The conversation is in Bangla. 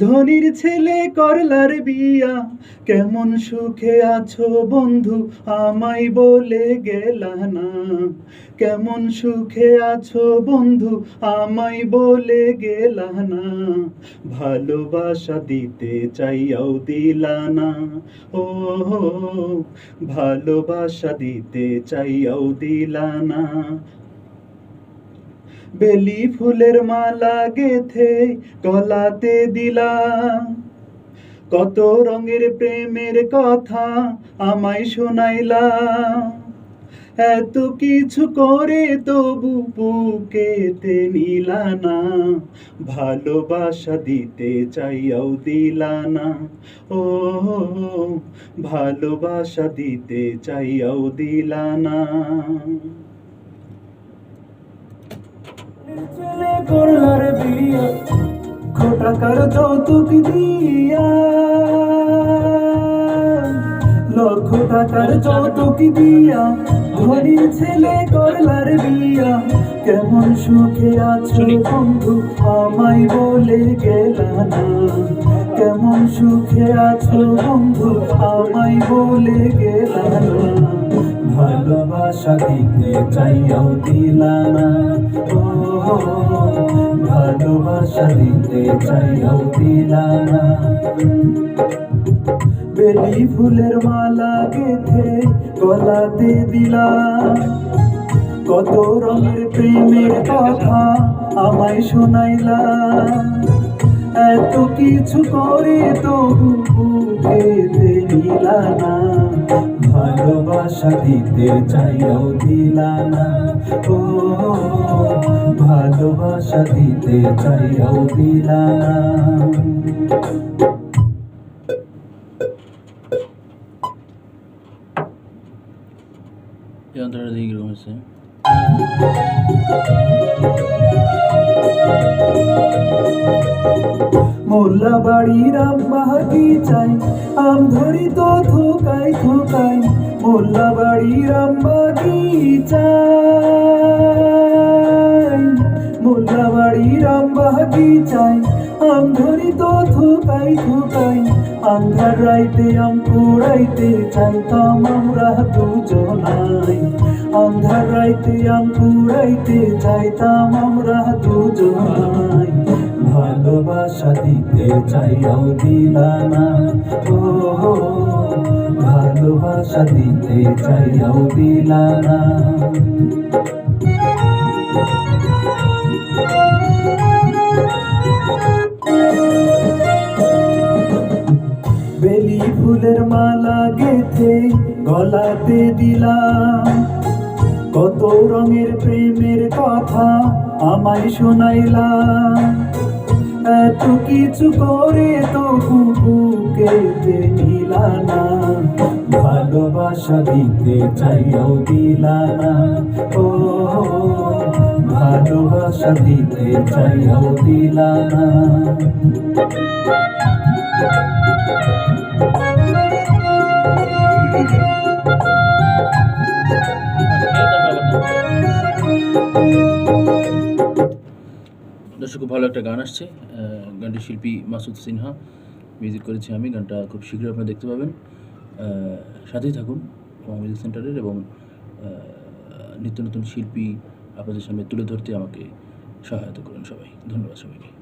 ধনির ছেলে করলার বিয়া। কেমন সুখে আছো বন্ধু, আমায় বলে গেলা না। কেমন সুখে আছো বন্ধু, আমায় বলে গেলা না। ভালোবাসা দিতে চাইয়াও দিলা না। ও, ভালোবাসা দিতে চাইয়াও দিলা না। বেলি ফুলের মালা গেথে গলাতে দিলা কত রঙের প্রেমের কথা আমায় শোনাইলা এত কিছু করে তবু বুকেতে নিলা না ভালোবাসা দিতে চাইয়াও দিলা না ও, ভালোবাসা দিতে চাইয়াও দিলা না ছেলে করলার বিয়া খোটাকার যৌতুক দিয়া। লক্ষ টাকার যৌতুক দিয়া ধনীর ছেলে করলার বিয়া। কেমন সুখে আছো বন্ধু আমায় বলে গেলা না। কেমন সুখে আছো বন্ধু আমায় বলে গেলা না। ভালোবাসা দিতে চাইয়াও দিলা না। ও, ভালোবাসা দিতে চাইয়াও দিলা বেলি ফুলের মালা গেথে গলাতে দিলা। কত রঙের প্রেমের কথা আমায় শোনাইলা। এত কিছু করে তবু বুকেতে দিলা ভালোবাসা দিতে চাইয়াও দিলা ও, ভালোবাসা দিতে চাইয়াও দিলা না। এই কীরকম মোল্লা বাড়ির আম্মাহাকি চাই, আম ধরি তো থোকাই থোকাই মোল্লা বাড়ির আম্মাকি চাই। মোল্লা বাড়ির আম্মাহাকি চাই, আম ধরি তো থোকাই থোকাই আন্ধার রাইতে আম কুড়াইতে চাইতাম আমরা দুজনাই। আন্ধার রাইতে আম কুড়াইতে চাইতাম আমরা দুজনাই। ভালোবাসা দিতে চাইয়াও দিলা না। ও, ভালোবাসা দিতে চাইয়াও দিলা না। বেলি ফুলের মালা গেথে গলাতে দিলাম। কত রঙের প্রেমের কথা আমায় শোনাইলা। এত কিছু করে তো বুকেতে নিলা না। ভালোবাসা দিতে চাইয়াও দিলা না। ও, ভালোবাসা দিতে চাইয়াও দিলা না। দর্শক, খুব ভালো একটা গান আসছে। গানটি শিল্পী মাসুদ সিনহা মিউজিক করেছি আমি। গানটা খুব শীঘ্রই আপনারা দেখতে পাবেন। সাথেই থাকুন মিউজিক সেন্টারের এবং নিত্য নতুন শিল্পী আপনাদের সামনে তুলে ধরতে আমাকে সহায়তা করুন সবাই। ধন্যবাদ সবাইকে।